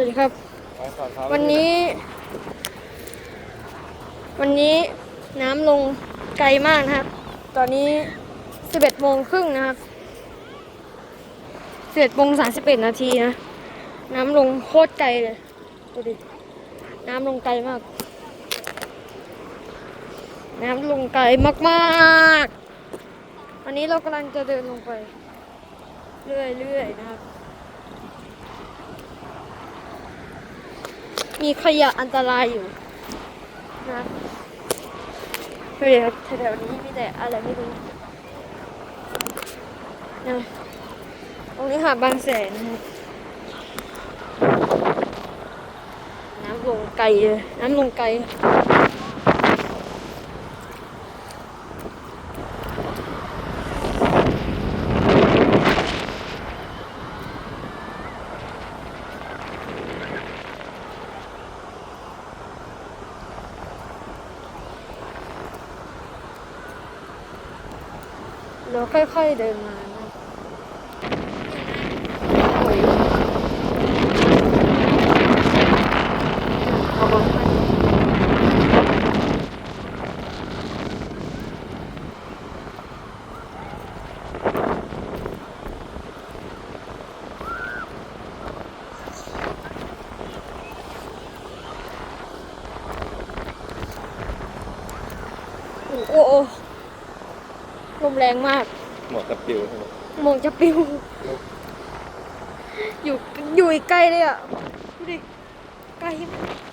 วัสดีครับไปสอนเขาวันนี้ วันนี้น้ำลงไกลมากนะครับ ตอนนี้ 11โมงครึ่งนะครับ11โมง31นาทีนะ น้ำลงโคตรไกลเลยดูดิน้ำลงไกลมาก น้ำลงไกลมากๆอันนี้เรากำลังจะเดินลงไป เรื่อยๆนะครับ มีขยะอันตรายอยู่นะเดี๋ยวแถวๆนี้มีแต่อะไรไม่รู้นะตรงนี้หาดบางแสนนะน้ำลงไกลเลยน้ำลงไกล เราค่อยๆเดินมานะโอ้ยเอามาให้โอ้โห ลมแรงมากหมวกกับปิวใช่ไหมมองจะปิว อยู่อยู่อีกไกลเลยอะ ดูดิไกลมาก